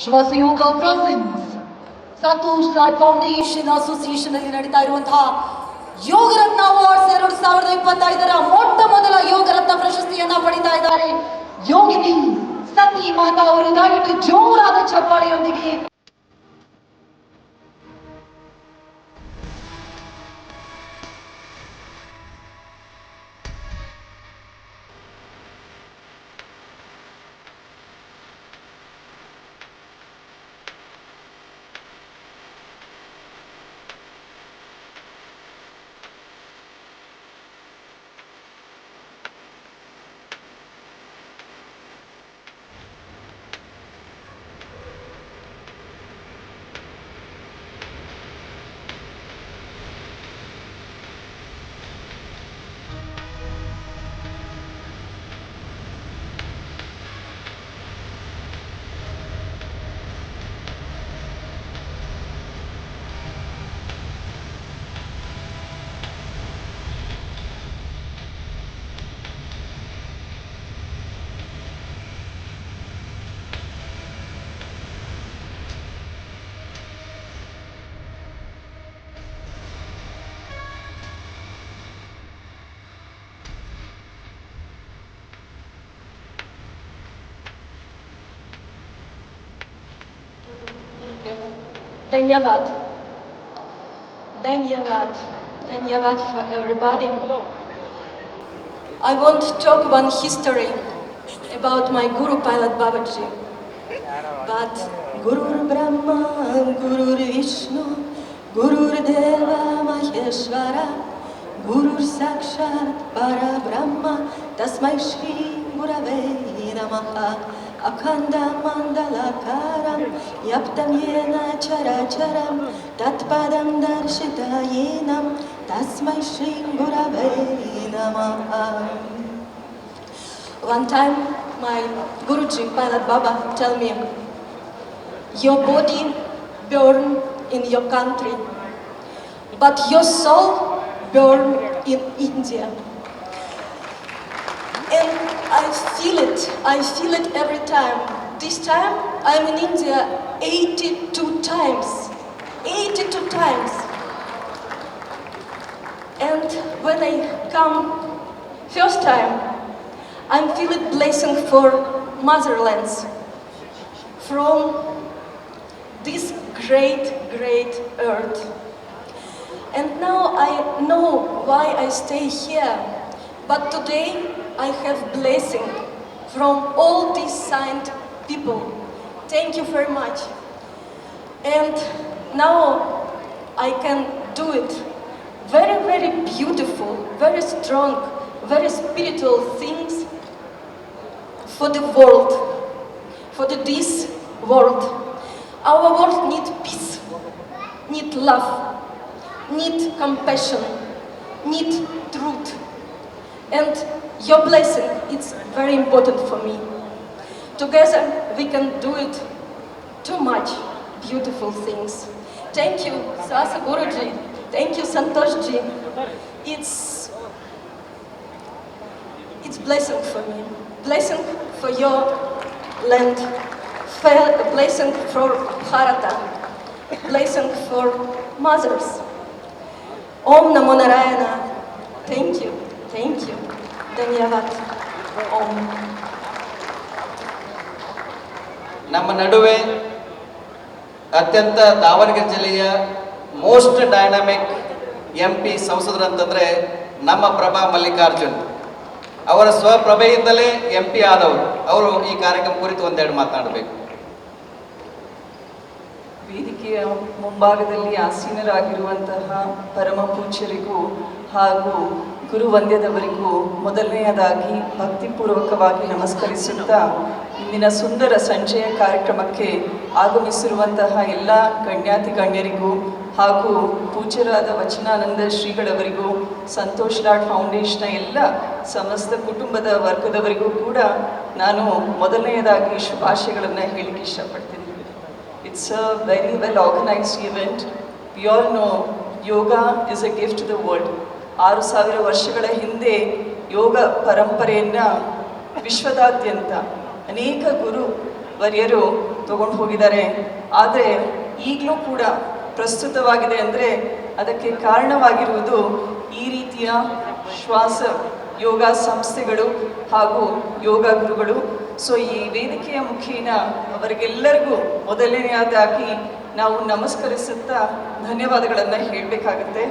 Shwasayoga presents Santosh Rai foundation association ಅಲ್ಲಿ ನಡೀತಾ ಇರುವಂತಹ ಯೋಗ ರತ್ನ ಅವಾರ್ಡ್ಸ್ ಎರಡು ಸಾವಿರದ ಇಪ್ಪತ್ತೈದರ ಮೊಟ್ಟ ಮೊದಲ ಯೋಗ ರತ್ನ ಪ್ರಶಸ್ತಿಯನ್ನ ಪಡಿತಾ ಇದ್ದಾರೆ. ಯೋಗಿನಿ ಸತಿ ಮಾತಾ ಅವರು ದಯವಿಟ್ಟು ಜೋರಾದ ಚಪ್ಪಾಳೆಯೊಂದಿಗೆ Dhanyavad. Dhanyavad. Dhanyavad for everybody. I want to talk one history about my Guru Pilot Babaji. But Guru Brahma, Guru Vishnu, Guru Deva Maheshwara, Guru Sakshat Para Brahma, Tasmai Shri Gurave Namaha. Akhanda Mandalakaram, Yaptam Yena Characharam, Tatpadam Darshitayenam, Tasmai Shri Gurave Namaha. One time, my Guruji, Pilot Baba, tell me, your body burn in your country, but your soul burn in India. And I feel it, I feel it every time. This time, I'm in India 82 times. 82 times. And when I come first time, I'm feeling blessing for motherlands from this great, great earth. And now I know why I stay here. But today I have blessing from all these signed people. Thank you very much. And now I can do it. Very, very beautiful, very strong, very spiritual things for the world, for the, this world. Our world need peace, need love, need compassion, need truth. And your blessing is very important for me. Together we can do it too much beautiful things. Thank you, Sasa Guruji. Thank you, Santoshji. It's it's blessing for me. Blessing for your land. Blessing for Bharata. Blessing for mothers. Om Namo Narayana. Thank you. Thank you. ನಮ್ಮ ನಡುವೆ ಅತ್ಯಂತ ದಾವಣಗೆರೆ ಜಿಲ್ಲೆಯ most dynamic M P ಸಂಸದರು ಅಂತಂದರೆ ನಮ್ಮ ಪ್ರಭಾ ಮಲ್ಲಿಕಾರ್ಜುನ್. ಅವರ ಸ್ವಪ್ರಭೆಯಿಂದಲೇ M P ಆದವರು. ಅವರು ಈ ಕಾರ್ಯಕ್ರಮ ಕುರಿತು ಒಂದೆರಡು ಮಾತನಾಡಬೇಕು. ವೇದಿಕೆಯ ಮುಂಭಾಗದಲ್ಲಿ ಆಸೀನರಾಗಿರುವಂತಹ ಪರಮ ಪೂಜ್ಯರಿಗೂ ಹಾಗೂ ಗುರುವಂದ್ಯದವರಿಗೂ ಮೊದಲನೆಯದಾಗಿ ಭಕ್ತಿಪೂರ್ವಕವಾಗಿ ನಮಸ್ಕರಿಸುತ್ತಾ ಇಂದಿನ ಸುಂದರ ಸಂಜೆಯ ಕಾರ್ಯಕ್ರಮಕ್ಕೆ ಆಗಮಿಸಿರುವಂತಹ ಎಲ್ಲ ಗಣ್ಯಾತಿ ಗಣ್ಯರಿಗೂ ಹಾಗೂ ಪೂಜ್ಯರಾದ ವಚನಾನಂದ ಶ್ರೀಗಳವರಿಗೂ, ಸಂತೋಷ್ ಲಾಡ್ ಫೌಂಡೇಶನ್ನ ಎಲ್ಲ ಸಮಸ್ತ ಕುಟುಂಬದ ವರ್ಗದವರಿಗೂ ಕೂಡ ನಾನು ಮೊದಲನೆಯದಾಗಿ ಶುಭಾಶಯಗಳನ್ನು ಹೇಳಿಕೆ ಇಷ್ಟಪಡ್ತೀನಿ it's a very well organised event we all know yoga is a gift to the world. ಆರು ಸಾವಿರ ವರ್ಷಗಳ ಹಿಂದೆ ಯೋಗ ಪರಂಪರೆಯನ್ನು ವಿಶ್ವದಾದ್ಯಂತ ಅನೇಕ ಗುರು ವರ್ಯರು ತಗೊಂಡು ಹೋಗಿದ್ದಾರೆ. ಆದರೆ ಈಗಲೂ ಕೂಡ ಪ್ರಸ್ತುತವಾಗಿದೆ ಅಂದರೆ ಅದಕ್ಕೆ ಕಾರಣವಾಗಿರುವುದು ಈ ರೀತಿಯ ಶ್ವಾಸ ಯೋಗ ಸಂಸ್ಥೆಗಳು ಹಾಗೂ ಯೋಗ ಗುರುಗಳು. ಸೊ ಈ ವೇದಿಕೆಯ ಮುಖೇನ ಅವರಿಗೆಲ್ಲರಿಗೂ ಮೊದಲನೆಯದಾಗಿ ನಾವು ನಮಸ್ಕರಿಸುತ್ತಾ ಧನ್ಯವಾದಗಳನ್ನು ಹೇಳಬೇಕಾಗುತ್ತೆ.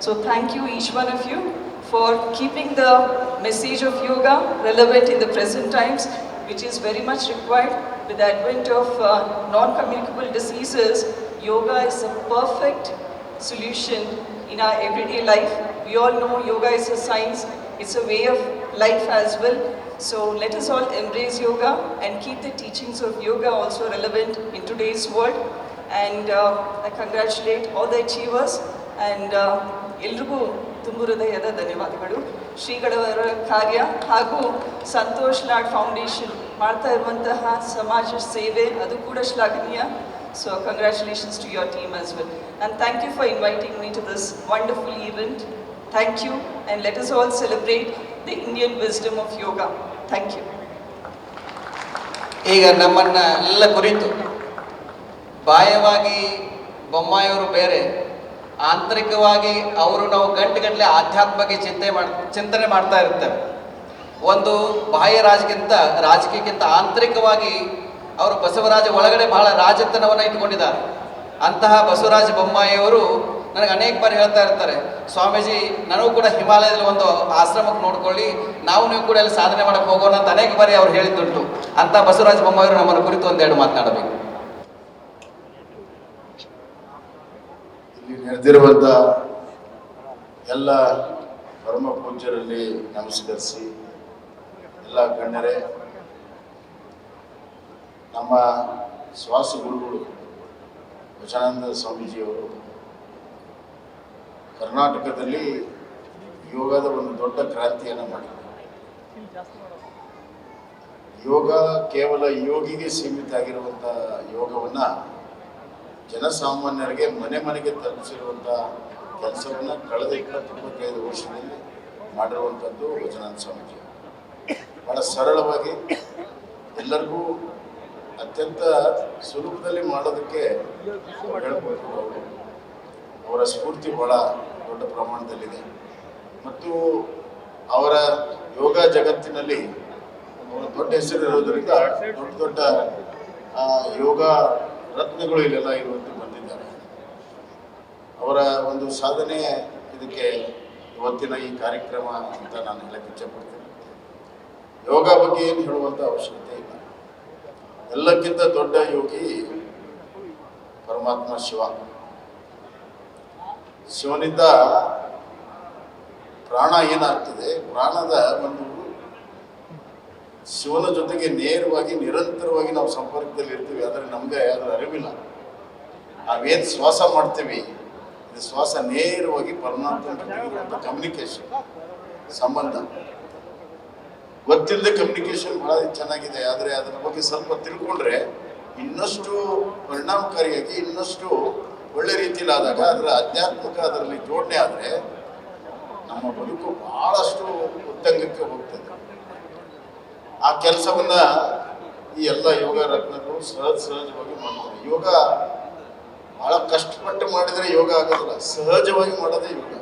So thank you each one of you for keeping the message of yoga relevant in the present times, which is very much required with the advent of uh, non-communicable diseases. Yoga is a perfect solution in our everyday life. We all know yoga is a science, it's a way of life as well. So let us all embrace yoga and keep the teachings of yoga also relevant in today's world. And uh, I congratulate all the achievers and uh, ಎಲ್ರಿಗೂ ತುಂಬು ಹೃದಯದ ಧನ್ಯವಾದಗಳು. ಶ್ರೀಗಳವರ ಕಾರ್ಯ ಹಾಗೂ Santosh Lad foundation ಮಾಡ್ತಾ ಇರುವಂತಹ ಸಮಾಜ ಸೇವೆ ಅದು ಕೂಡ ಶ್ಲಾಘನೀಯ. So congratulations to your team as well and thank you for inviting me to this wonderful event thank you and let us all celebrate the Indian wisdom of yoga thank you ಈಗ ನಮ್ಮನ್ನ ಎಲ್ಲ ಕುರಿತು ಬಾಯವಾಗಿ ಬೊಮ್ಮಾಯಿಯವರು ಬೇರೆ ಆಂತರಿಕವಾಗಿ ಅವರು ನಾವು ಗಂಟೆಗಟ್ಟಲೆ ಆಧ್ಯಾತ್ಮಕ್ಕೆ ಚಿಂತೆ ಮಾಡ್, ಚಿಂತನೆ ಮಾಡ್ತಾ ಇರ್ತೇವೆ ಒಂದು ಬಾಹ್ಯ ರಾಜಕ್ಕಿಂತ ರಾಜಕೀಯಕ್ಕಿಂತ ಆಂತರಿಕವಾಗಿ ಅವರು ಬಸವರಾಜ ಒಳಗಡೆ ಬಹಳ ರಾಜತನವನ್ನು ಇಟ್ಕೊಂಡಿದ್ದಾರೆ ಅಂತಹ ಬಸವರಾಜ ಬೊಮ್ಮಾಯಿಯವರು ನನಗೆ ಅನೇಕ ಬಾರಿ ಹೇಳ್ತಾ ಇರ್ತಾರೆ, ಸ್ವಾಮೀಜಿ, ನನಗೂ ಕೂಡ ಹಿಮಾಲಯದಲ್ಲಿ ಒಂದು ಆಶ್ರಮಕ್ಕೆ ನೋಡ್ಕೊಳ್ಳಿ, ನಾವು ನೀವು ಕೂಡ ಅಲ್ಲಿ ಸಾಧನೆ ಮಾಡಕ್ಕೆ ಹೋಗೋಣ ಅಂತ ಅನೇಕ ಬಾರಿ ಅವ್ರು ಹೇಳಿದ್ದುಂಟು. ಅಂತ ಬಸವರಾಜ ಬೊಮ್ಮಾಯಿಯವರು ನಮ್ಮನ್ನು ಕುರಿತು ಒಂದೆರಡು ಮಾತನಾಡಬೇಕು ಇಲ್ಲಿ ನೆರೆದಿರುವಂಥ ಎಲ್ಲ ಪರಮ ಪೂಜ್ಯರಲ್ಲಿ ನಮಸ್ಕರಿಸಿ, ಎಲ್ಲ ಗಣ್ಯರೇ, ನಮ್ಮ ಶ್ವಾಸ ಗುರುಗಳು ವಚನಾನಂದ ಸ್ವಾಮೀಜಿಯವರು, ಕರ್ನಾಟಕದಲ್ಲಿ ಯೋಗದ ಒಂದು ದೊಡ್ಡ ಕ್ರಾಂತಿಯನ್ನು ಮಾಡಿದ್ದಾರೆ. ಯೋಗ ಕೇವಲ ಯೋಗಿಗೆ ಸೀಮಿತ ಆಗಿರುವಂಥ ಯೋಗವನ್ನು ಜನಸಾಮಾನ್ಯರಿಗೆ ಮನೆ ಮನೆಗೆ ತಲುಪಿಸಿರುವಂಥ ಕೆಲಸವನ್ನು ಕಳೆದ ಇಪ್ಪತ್ತೊಂಬತ್ತೈದು ವರ್ಷದಲ್ಲಿ ಮಾಡಿರುವಂಥದ್ದು ವಚನಾನಂದ ಸ್ವಾಮೀಜಿ. ಬಹಳ ಸರಳವಾಗಿ ಎಲ್ಲರಿಗೂ ಅತ್ಯಂತ ಸುಲಭದಲ್ಲಿ ಮಾಡೋದಕ್ಕೆ ಹೇಳ್ಬೋದು ಅವರು. ಅವರ ಸ್ಫೂರ್ತಿ ಬಹಳ ದೊಡ್ಡ ಪ್ರಮಾಣದಲ್ಲಿದೆ. ಮತ್ತು ಅವರ ಯೋಗ ಜಗತ್ತಿನಲ್ಲಿ ಅವರ ದೊಡ್ಡ ಹೆಸರು ಇರೋದರಿಂದ ದೊಡ್ಡ ದೊಡ್ಡ ಯೋಗ ರತ್ನಗಳು ಇಲ್ಲೆಲ್ಲ ಇರುವಂತೆ ಬಂದಿದ್ದಾರೆ. ಅವರ ಒಂದು ಸಾಧನೆ ಇದಕ್ಕೆ ಇವತ್ತಿನ ಈ ಕಾರ್ಯಕ್ರಮ ಅಂತ ನಾನು ಹೇಳಕ್ಕೆ ಇಚ್ಛೆಪಡ್ತೀನಿ. ಯೋಗ ಬಗ್ಗೆ ಏನು ಹೇಳುವಂಥ ಅವಶ್ಯಕತೆ ಇಲ್ಲ. ಎಲ್ಲಕ್ಕಿಂತ ದೊಡ್ಡ ಯೋಗಿ ಪರಮಾತ್ಮ ಶಿವ. ಶಿವನಿಂದ ಪ್ರಾಣ ಏನಾಗ್ತದೆ? ಪ್ರಾಣದ ಒಂದು ಶಿವನ ಜೊತೆಗೆ ನೇರವಾಗಿ, ನಿರಂತರವಾಗಿ ನಾವು ಸಂಪರ್ಕದಲ್ಲಿ ಇರ್ತೀವಿ. ಆದರೆ ನಮಗೆ ಅದರ ಅರಿವಿಲ್ಲ. ನಾವೇನು ಶ್ವಾಸ ಮಾಡ್ತೀವಿ? ಶ್ವಾಸ ನೇರವಾಗಿ ಪರಮಾತ್ಮ ಕಮ್ಯುನಿಕೇಶನ್ ಸಂಬಂಧ. ಗೊತ್ತಿಲ್ಲದೆ ಕಮ್ಯುನಿಕೇಶನ್ ಬಹಳ ಚೆನ್ನಾಗಿದೆ. ಆದರೆ ಅದರ ಬಗ್ಗೆ ಸ್ವಲ್ಪ ತಿಳ್ಕೊಂಡ್ರೆ ಇನ್ನಷ್ಟು ಪರಿಣಾಮಕಾರಿಯಾಗಿ, ಇನ್ನಷ್ಟು ಒಳ್ಳೆ ರೀತಿಯಲ್ಲಿ ಆದಾಗ ಅದರ ಆಧ್ಯಾತ್ಮಿಕ ಅದರಲ್ಲಿ ಜೋಡಣೆ ಆದರೆ ನಮ್ಮ ಬದುಕು ಬಹಳಷ್ಟು ಉತ್ತಂಗಕ್ಕೆ ಹೋಗ್ತದೆ. ಆ ಕೆಲಸವನ್ನ ಈ ಎಲ್ಲ ಯೋಗ ರತ್ನಗಳು ಸಹಜ ಸಹಜವಾಗಿ ಮಾಡ್ತಾರೆ. ಯೋಗ ಬಹಳ ಕಷ್ಟಪಟ್ಟು ಮಾಡಿದರೆ ಯೋಗ ಆಗೋದಿಲ್ಲ. ಸಹಜವಾಗಿ ಮಾಡೋದೇ ಯೋಗ.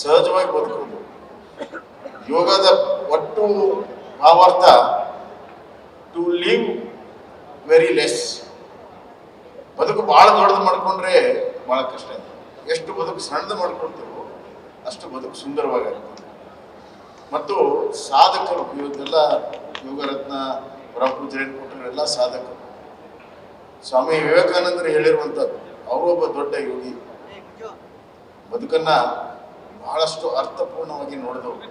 ಸಹಜವಾಗಿ ಬದುಕೋದು ಯೋಗದ ಒಟ್ಟು ಭಾವಾರ್ಥ ಟು ಲಿವ್ ವೆರಿ ಲೆಸ್ ಬದುಕು ಭಾಳ ದೊಡ್ಡದು ಮಾಡಿಕೊಂಡ್ರೆ ಭಾಳ ಕಷ್ಟ. ಇದೆ ಎಷ್ಟು ಬದುಕು ಸಣ್ಣದು ಮಾಡ್ಕೊಳ್ತೇವೋ ಅಷ್ಟು ಬದುಕು ಸುಂದರವಾಗುತ್ತೆ ಮತ್ತು ಸಾಧಕರು ಇವತ್ತೆಲ್ಲ ಯೋಗರತ್ನ ಪರಮಪೂಜ್ಯರು ಕೊಟ್ಟರೆಲ್ಲ ಸಾಧಕರು. ಸ್ವಾಮಿ ವಿವೇಕಾನಂದರು ಹೇಳಿರುವಂಥದ್ದು ಅವರೊಬ್ಬ ದೊಡ್ಡ ಯೋಗಿ. ಬದುಕನ್ನ ಬಹಳಷ್ಟು ಅರ್ಥಪೂರ್ಣವಾಗಿ ನೋಡಿದವರು.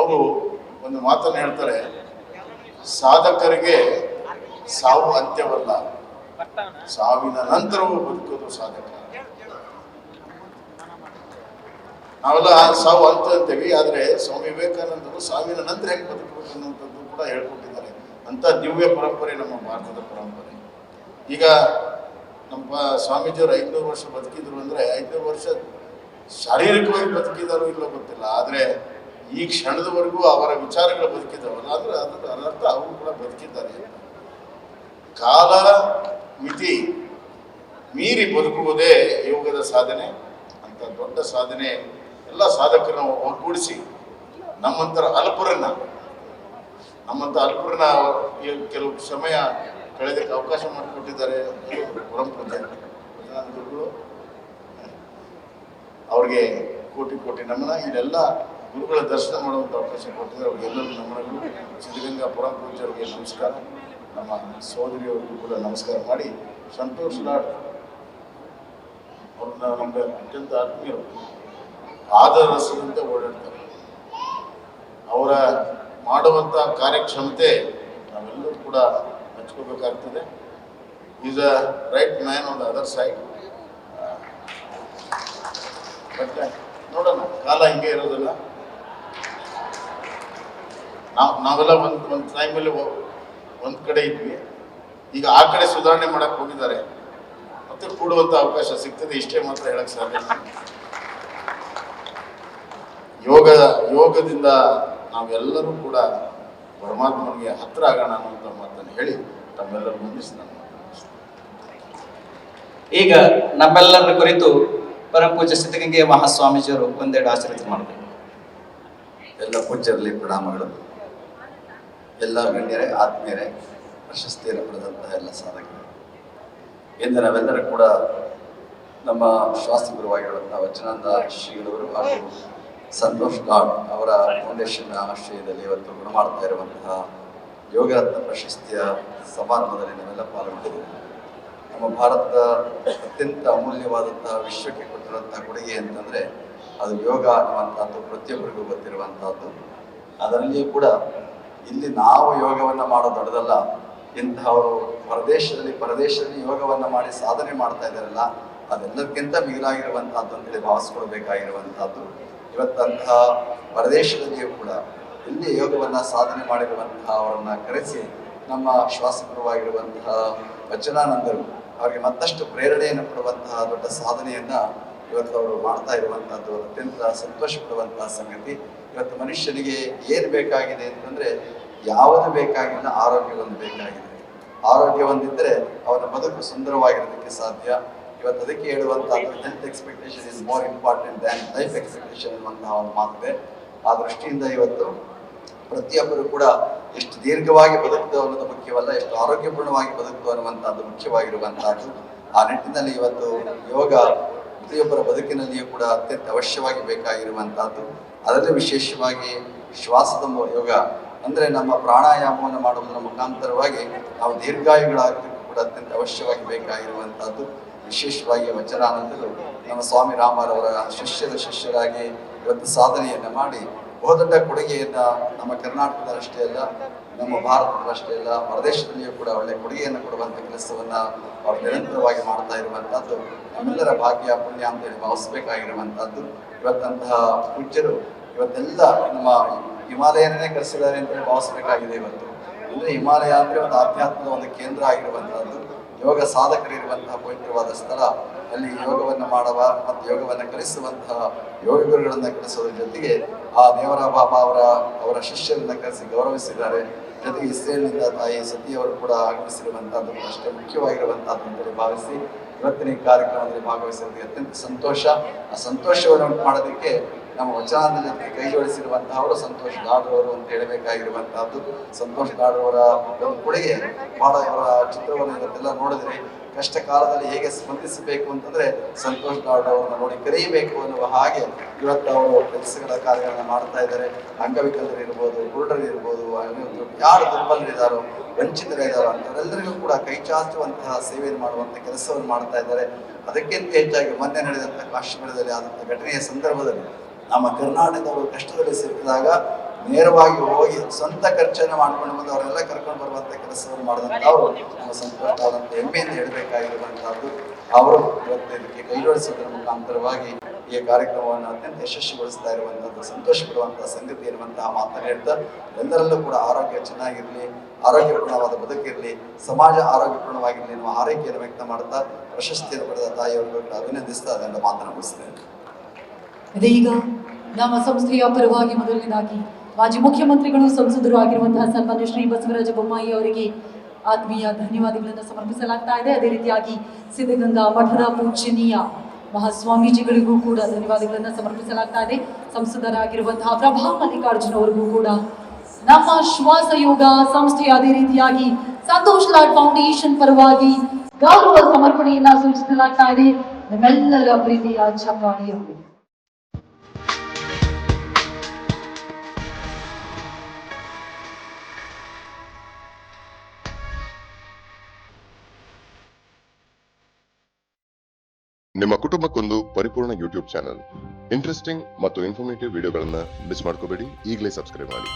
ಅವರು ಒಂದು ಮಾತನ್ನು ಹೇಳ್ತಾರೆ, ಸಾಧಕರಿಗೆ ಸಾವು ಅಂತ್ಯವಲ್ಲ, ಸಾವಿನ ನಂತರವೂ ಬದುಕೋದು ಸಾಧಕ. ನಾವೆಲ್ಲ ಸಾವು ಅಂತ ಅಂತೀವಿ ಆದರೆ ಸ್ವಾಮಿ ವಿವೇಕಾನಂದರು ಸಾವಿನ ನಂತರ ಹೆಂಗೆ ಬದುಕಬೇಕು ಅನ್ನುವಂಥದ್ದು ಕೂಡ ಹೇಳ್ಕೊಟ್ಟಿದ್ದಾರೆ. ಅಂತ ದಿವ್ಯ ಪರಂಪರೆ ನಮ್ಮ ಭಾರತದ ಪರಂಪರೆ. ಈಗ ನಮ್ಮ ಸ್ವಾಮೀಜಿಯವರು ಐದುನೂರು ವರ್ಷ ಬದುಕಿದ್ರು ಅಂದರೆ ಐದುನೂರು ವರ್ಷ ಶಾರೀರಿಕವಾಗಿ ಬದುಕಿದಾರೋ ಇಲ್ಲೋ ಗೊತ್ತಿಲ್ಲ. ಆದರೆ ಈ ಕ್ಷಣದವರೆಗೂ ಅವರ ವಿಚಾರಗಳು ಬದುಕಿದ್ದಾವಲ್ಲ ಅಂದ್ರೆ ಅದರ ಅನರ್ಥ ಅವರು ಕೂಡ ಬದುಕಿದ್ದಾರೆ ಕಾಲ, ಮಿತಿ ಮೀರಿ ಬದುಕುವುದೇ ಯೋಗದ ಸಾಧನೆ ಅಂತ ದೊಡ್ಡ ಸಾಧನೆ ಎಲ್ಲ ಸಾಧಕರನ್ನ ಒಗ್ಗೂಡಿಸಿ ನಮ್ಮಂತರ ಅಲ್ಪರನ್ನ, ನಮ್ಮಂತ ಅಲ್ಪರನ್ನ ಕೆಲವು ಸಮಯ ಕಳೆದಕ್ಕೆ ಅವಕಾಶ ಮಾಡಿಕೊಟ್ಟಿದ್ದಾರೆ ಪುರಂ ಪಂಚಾಯತ್ಗಳು ಅವ್ರಿಗೆ ಕೋಟಿ ಕೋಟಿ ನಮನ. ಇಲ್ಲೆಲ್ಲ ಗುರುಗಳ ದರ್ಶನ ಮಾಡುವಂಥ ಅವಕಾಶ ಕೊಟ್ಟಿದ್ದಾರೆ. ಅವ್ರಿಗೆಲ್ಲರೂ ನಮನಗಳು. ಸಿದ್ಧಗಂಗಾ ಪುರಂ ಪೂಜೆಯವರಿಗೆ ನಮಸ್ಕಾರ. ನಮ್ಮ ಸೋದರಿಯವರಿಗೂ ಕೂಡ ನಮಸ್ಕಾರ ಮಾಡಿ ಸಂತೋಷ್ ಲಾಡ್ ಅವ್ರನ್ನ ನಮ್ಗೆ ಅತ್ಯಂತ ಆತ್ಮೀಯರು. ಆದರಸದಂತೆ ಓಡಾಡ್ತಾರೆ. ಅವರ ಮಾಡುವಂಥ ಕಾರ್ಯಕ್ಷಮತೆ ನಾವೆಲ್ಲರೂ ಕೂಡ ಮೆಚ್ಕೋಬೇಕಾಗ್ತದೆ is a right man on the other side but ನೋಡೋಣ, ಕಾಲ ಹಿಂಗೆ ಇರೋದಿಲ್ಲ. ನಾವು, ನಾವೆಲ್ಲ ಒಂದು ಒಂದು ಟೈಮಲ್ಲಿ ಒಂದು ಕಡೆ ಇದ್ವಿ. ಈಗ ಆ ಕಡೆ ಸುಧಾರಣೆ ಮಾಡಕ್ಕೆ ಹೋಗಿದ್ದಾರೆ. ಮತ್ತೆ ಕೂಡುವಂಥ ಅವಕಾಶ ಸಿಗ್ತದೆ, ಇಷ್ಟೇ ಮಾತ್ರ ಹೇಳಕ್ಕೆ ಸಾಧ್ಯ ಯೋಗ ಯೋಗದಿಂದ ನಾವೆಲ್ಲರೂ ಕೂಡ ಪರಮಾತ್ಮನಿಗೆ ಹತ್ತಿರ ಆಗೋಣ ಅನ್ನುವಂಥ ಮಾತನ್ನು ಹೇಳಿ ತಮ್ಮೆಲ್ಲರೂ ಮುಂದಿಸಿ ನಾನು ಈಗ ನಮ್ಮೆಲ್ಲರ ಕುರಿತು ಪರಮ ಪೂಜ್ಯ ಸಿದ್ಧಗಂಗೆ ಮಹಾಸ್ವಾಮೀಜಿಯವರು ಒಂದೆರಡು ಆಶೀರ್ವಾದ ಮಾಡಬೇಕು. ಎಲ್ಲ ಪೂಜ್ಯರಲ್ಲಿ ಪ್ರಣಾಮಗಳು. ಎಲ್ಲ ಗಣ್ಯರೇ ಆತ್ಮೀಯರೇ ಪ್ರಶಸ್ತಿಯನ್ನು ಪಡೆದಂತಹ ಎಲ್ಲ ಸಾಧಕರು. ಎಂದು ನಾವೆಲ್ಲರೂ ಕೂಡ ನಮ್ಮ ಶಾಸ್ತ್ರ ಗುರುವಾಗಿರುವಂತಹ ವಚನಾನಂದ ಶ್ರೀಗಳವರು ಹಾಗೂ ಸಂತೋಷ್ ಗಾಡ್ ಅವರ ಫೌಂಡೇಶನ್ ಆಶ್ರಯದಲ್ಲಿ ಇವತ್ತು ಗುಣ ಮಾಡ್ತಾ ಇರುವಂತಹ ಯೋಗರತ್ನ ಪ್ರಶಸ್ತಿಯ ಸಮಾರಂಭದಲ್ಲಿ ನಾವೆಲ್ಲ ಪಾಲ್ಗೊಂಡಿದ್ದೇವೆ. ನಮ್ಮ ಭಾರತದ ಅತ್ಯಂತ ಅಮೂಲ್ಯವಾದಂತಹ ವಿಶ್ವಕ್ಕೆ ಕೊಟ್ಟಿರುವಂತಹ ಕೊಡುಗೆ ಅಂತಂದ್ರೆ ಅದು ಯೋಗ ಅನ್ನುವಂಥದ್ದು, ಪ್ರತಿಯೊಬ್ಬರಿಗೂ ಗೊತ್ತಿರುವಂತಹದ್ದು ಅದರಲ್ಲಿಯೂ ಕೂಡ ಇಲ್ಲಿ ನಾವು ಯೋಗವನ್ನ ಮಾಡೋ ದೊಡ್ಡದಲ್ಲ ಇಂತಹವರು ಪರದೇಶದಲ್ಲಿ ಪರದೇಶದಲ್ಲಿ ಯೋಗವನ್ನ ಮಾಡಿ ಸಾಧನೆ ಮಾಡ್ತಾ ಇದ್ದಾರಲ್ಲ ಅದೆಲ್ಲಕ್ಕಿಂತ ಮಿಗಿಲಾಗಿರುವಂತಹದ್ದು ಅಂತೇಳಿ ಭಾವಿಸ್ಕೊಳ್ಬೇಕಾಗಿರುವಂತಹದ್ದು ಇವತ್ತಂತಹ ಪರದೇಶದಲ್ಲಿಯೂ ಕೂಡ ಇಲ್ಲಿ ಯೋಗವನ್ನು ಸಾಧನೆ ಮಾಡಿರುವಂತಹ ಅವರನ್ನು ಕರೆಸಿ ನಮ್ಮ ಶ್ವಾಸಗುರುವಾಗಿರುವಂತಹ ವಚನಾನಂದರು ಅವರಿಗೆ ಮತ್ತಷ್ಟು ಪ್ರೇರಣೆಯನ್ನು ಕೊಡುವಂತಹ ದೊಡ್ಡ ಸಾಧನೆಯನ್ನ ಇವತ್ತು ಅವರು ಮಾಡ್ತಾ ಇರುವಂಥದ್ದು. ಅತ್ಯಂತ ಸಂತೋಷ ಪಡುವಂತಹ ಸಂಗತಿ. ಇವತ್ತು ಮನುಷ್ಯನಿಗೆ ಏನು ಬೇಕಾಗಿದೆ ಅಂತಂದ್ರೆ ಯಾವುದು ಬೇಕಾಗಿಲ್ಲ ಆರೋಗ್ಯ ಒಂದು ಬೇಕಾಗಿದೆ. ಆರೋಗ್ಯ ಒಂದಿದ್ರೆ ಅವನ ಬದುಕು ಸುಂದರವಾಗಿರೋದಕ್ಕೆ ಸಾಧ್ಯ. ಇವತ್ತು ಅದಕ್ಕೆ ಹೇಳುವಂತಹದ್ದು health expectation is more important than life expectation ಅನ್ನುವಂತಹ ಒಂದು ಮಾತಿದೆ ಆ ದೃಷ್ಟಿಯಿಂದ ಇವತ್ತು ಪ್ರತಿಯೊಬ್ಬರು ಕೂಡ ಎಷ್ಟು ದೀರ್ಘವಾಗಿ ಬದುಕ್ತು ಅನ್ನೋದು ಮುಖ್ಯವಲ್ಲ, ಎಷ್ಟು ಆರೋಗ್ಯಪೂರ್ಣವಾಗಿ ಬದುಕ್ತು ಅನ್ನುವಂಥದ್ದು ಮುಖ್ಯವಾಗಿರುವಂತಹದ್ದು ಆ ನಿಟ್ಟಿನಲ್ಲಿ ಇವತ್ತು ಯೋಗ ಪ್ರತಿಯೊಬ್ಬರ ಬದುಕಿನಲ್ಲಿಯೂ ಕೂಡ ಅತ್ಯಂತ ಅವಶ್ಯವಾಗಿ ಬೇಕಾಗಿರುವಂತಹದ್ದು ಅದರಲ್ಲಿ ವಿಶೇಷವಾಗಿ ಶ್ವಾಸದ ಯೋಗ ಅಂದರೆ ನಮ್ಮ ಪ್ರಾಣಾಯಾಮವನ್ನು ಮಾಡುವುದರ ಮುಖಾಂತರವಾಗಿ ನಾವು ದೀರ್ಘಾಯುಗಳಾಗಲಿಕ್ಕೂ ಕೂಡ ಅತ್ಯಂತ ಅವಶ್ಯವಾಗಿ ಬೇಕಾಗಿರುವಂತಹದ್ದು ವಿಶೇಷವಾಗಿ ವಚನಾನಂದರು ನಮ್ಮ ಸ್ವಾಮಿ ರಾಮರವರ ಶಿಷ್ಯರ ಶಿಷ್ಯರಾಗಿ ಇವತ್ತು ಸಾಧನೆಯನ್ನು ಮಾಡಿ ಬಹುದೊಡ್ಡ ಕೊಡುಗೆಯನ್ನು ನಮ್ಮ ಕರ್ನಾಟಕದಷ್ಟೇ ಅಲ್ಲ, ನಮ್ಮ ಭಾರತದಷ್ಟೇ ಅಲ್ಲ, ಹೊರದೇಶದಲ್ಲಿಯೂ ಕೂಡ ಒಳ್ಳೆ ಕೊಡುಗೆಯನ್ನು ಕೊಡುವಂಥ ಕೆಲಸವನ್ನು ಅವರು ನಿರಂತರವಾಗಿ ಮಾಡ್ತಾ ಇರುವಂಥದ್ದು ನಮ್ಮೆಲ್ಲರ ಭಾಗ್ಯ, ಪುಣ್ಯ ಅಂತೇಳಿ ಭಾವಿಸಬೇಕಾಗಿರುವಂಥದ್ದು ಇವತ್ತಂತಹ ಪೂಜ್ಯರು ಇವತ್ತೆಲ್ಲ ನಮ್ಮ ಹಿಮಾಲಯನೇ ಕರೆಸಿದ್ದಾರೆ ಅಂತೇಳಿ ಭಾವಿಸಬೇಕಾಗಿದೆ ಇವತ್ತು. ಅಂದರೆ ಹಿಮಾಲಯ ಅಂದರೆ ಒಂದು ಆಧ್ಯಾತ್ಮದ ಒಂದು ಕೇಂದ್ರ ಆಗಿರುವಂತಹದ್ದು. ಯೋಗ ಸಾಧಕರಿರುವಂತಹ ಪವಿತ್ರವಾದ ಸ್ಥಳ. ಅಲ್ಲಿ ಯೋಗವನ್ನು ಮಾಡುವ ಮತ್ತು ಯೋಗವನ್ನು ಕಲಿಸುವಂತಹ ಯೋಗ ಗುರುಗಳನ್ನು ಕಲಿಸುವುದರ ಜೊತೆಗೆ ಆ ದೇವರ ಬಾಬಾ ಅವರ ಅವರ ಶಿಷ್ಯರನ್ನ ಕಲಿಸಿ ಗೌರವಿಸಿದ್ದಾರೆ. ಜೊತೆಗೆ ಇಸ್ರೇಲ್ನಿಂದ ತಾಯಿ ಸತಿಯವರು ಕೂಡ ಆಗಮಿಸಿರುವಂತಹದ್ದು ಅಷ್ಟೇ ಮುಖ್ಯವಾಗಿರುವಂತಹದ್ದು ಭಾವಿಸಿ ಇವತ್ತಿನ ಈ ಕಾರ್ಯಕ್ರಮದಲ್ಲಿ ಭಾಗವಹಿಸಿರೋದಕ್ಕೆ ಅತ್ಯಂತ ಸಂತೋಷ. ಆ ಸಂತೋಷವನ್ನು ಉಂಟು ಮಾಡೋದಕ್ಕೆ ನಮ್ಮ ವಚನದಲ್ಲಿ ಜೊತೆಗೆ ಕೈ ಜೋಡಿಸಿರುವಂತಹವರು ಸಂತೋಷ್ ಗಾಡ್ರವರು ಅಂತ ಹೇಳಬೇಕಾಗಿರುವಂತಹದ್ದು. ಸಂತೋಷ್ ಗಾಡ್ರವರ ಒಂದು ಕೊಡುಗೆ ಬಹಳ ಅವರ ಚಿತ್ರವನ್ನು ಇವತ್ತೆಲ್ಲ ನೋಡಿದ್ರೆ ಕಷ್ಟ ಕಾಲದಲ್ಲಿ ಹೇಗೆ ಸ್ಪಂದಿಸಬೇಕು ಅಂತಂದ್ರೆ ಸಂತೋಷ್ ಗಾಡ್ ಅವರನ್ನ ನೋಡಿ ಕರೆಯಬೇಕು ಅನ್ನುವ ಹಾಗೆ ಇವತ್ತು ಅವರು ಕೆಲಸಗಳ ಕಾರ್ಯಗಳನ್ನ ಮಾಡ್ತಾ ಇದ್ದಾರೆ. ಅಂಗವಿಕಲರು ಇರ್ಬೋದು, ಕುರುಡರು ಇರ್ಬೋದು ಯಾರು ದುರ್ಬಲರಿದ್ದಾರೋ, ವಂಚಿತರಿದ್ದಾರೋ ಅಂತವರೆಲ್ಲರಿಗೂ ಕೂಡ ಕೈ ಚಾಚುವಂತಹ ಸೇವೆಯನ್ನು ಮಾಡುವಂತ ಕೆಲಸವನ್ನು ಮಾಡ್ತಾ ಇದ್ದಾರೆ. ಅದಕ್ಕಿಂತ ಹೆಚ್ಚಾಗಿ ಮೊನ್ನೆ ನಡೆದಂತಹ ಕಾಶ್ಮೀರದಲ್ಲಿ ಆದಂತಹ ಘಟನೆಯ ಸಂದರ್ಭದಲ್ಲಿ ನಮ್ಮ ಕರ್ನಾಟಕದವರು ಕಷ್ಟದಲ್ಲಿ ಸಿಕ್ಕಿದಾಗ ನೇರವಾಗಿ ಹೋಗಿ ಸ್ವಂತ ಖರ್ಚನ್ನು ಮಾಡ್ಕೊಂಡು ಬಂದು ಅವರೆಲ್ಲ ಕರ್ಕೊಂಡು ಬರುವಂತ ಕೆಲಸವನ್ನು ಅವರು ನಮ್ಮ ಸಂತೋಷವಾದಂಥ ಅಂತ ಹೇಳಬೇಕಾಗಿರುವಂತಹದ್ದು ಅವರು ಇವತ್ತು ಇದಕ್ಕೆ ಕೈ ಮುಖಾಂತರವಾಗಿ ಈ ಕಾರ್ಯಕ್ರಮವನ್ನು ಅತ್ಯಂತ ಯಶಸ್ವಿಗೊಳಿಸ್ತಾ ಇರುವಂತಹದ್ದು ಸಂತೋಷ ಪಡುವಂತಹ ಸಂಗತಿ ಇರುವಂತಹ ಮಾತನ್ನು ಹೇಳ್ತಾ ಎಲ್ಲರಲ್ಲೂ ಕೂಡ ಆರೋಗ್ಯ ಚೆನ್ನಾಗಿರಲಿ, ಆರೋಗ್ಯಪೂರ್ಣವಾದ ಬದುಕಿರಲಿ, ಸಮಾಜ ಆರೋಗ್ಯಪೂರ್ಣವಾಗಿರಲಿ ಎನ್ನುವ ಆರೈಕೆಯನ್ನು ವ್ಯಕ್ತ ಮಾಡ್ತಾ ಪ್ರಶಸ್ತಿಯನ್ನು ಪಡೆದ ತಾಯಿಯವರು ಅಭಿನಂದಿಸ್ತಾ ಅದನ್ನು ಮಾತನಾಡಿಸ್ತೇನೆ ನಮ್ಮ ಸಂಸ್ಥೆಯ ಪರವಾಗಿ ಮೊದಲನೇದಾಗಿ ಮಾಜಿ ಮುಖ್ಯಮಂತ್ರಿಗಳು ಸಂಸದರು ಆಗಿರುವಂತಹ ಸನ್ಮಾನ್ಯ ಶ್ರೀ ಬಸವರಾಜ ಬೊಮ್ಮಾಯಿ ಅವರಿಗೆ ಆತ್ಮೀಯ ಧನ್ಯವಾದಗಳನ್ನು ಸಮರ್ಪಿಸಲಾಗ್ತಾ ಇದೆ. ಅದೇ ರೀತಿಯಾಗಿ ಸಿದ್ಧಗಂಗಾ ಮಠದ ಪೂಜನೀಯ ಮಹಾಸ್ವಾಮೀಜಿಗಳಿಗೂ ಕೂಡ ಧನ್ಯವಾದಗಳನ್ನು ಸಮರ್ಪಿಸಲಾಗ್ತಾ ಇದೆ. ಸಂಸದರಾಗಿರುವಂತಹ ಪ್ರಭಾ ಮಲ್ಲಿಕಾರ್ಜುನ ಅವರಿಗೂ ಕೂಡ ನಮ್ಮ ಶ್ವಾಸ ಯೋಗ ಸಂಸ್ಥೆಯ ಅದೇ ರೀತಿಯಾಗಿ ಸಂತೋಷ್ ಲಾಡ್ ಫೌಂಡೇಶನ್ ಪರವಾಗಿ ಗೌರವ ಸಮರ್ಪಣೆಯನ್ನ ಸೂಚಿಸಲಾಗ್ತಾ ಇದೆ. ನಮ್ಮೆಲ್ಲರ ಪ್ರೀತಿಯ ಚಪ್ಪಾಳೆಯಲ್ಲಿ ನಿಮ್ಮ ಕುಟುಂಬಕ್ಕೊಂದು ಪರಿಪೂರ್ಣ ಯೂಟ್ಯೂಬ್ ಚಾನಲ್. ಇಂಟ್ರೆಸ್ಟಿಂಗ್ ಮತ್ತು ಇನ್ಫಾರ್ಮೇಟಿವ್ ವಿಡಿಯೋಗಳನ್ನ ಮಿಸ್ ಮಾಡ್ಕೋಬೇಡಿ. ಈಗಲೇ ಸಬ್ಸ್ಕ್ರೈಬ್ ಮಾಡಿ.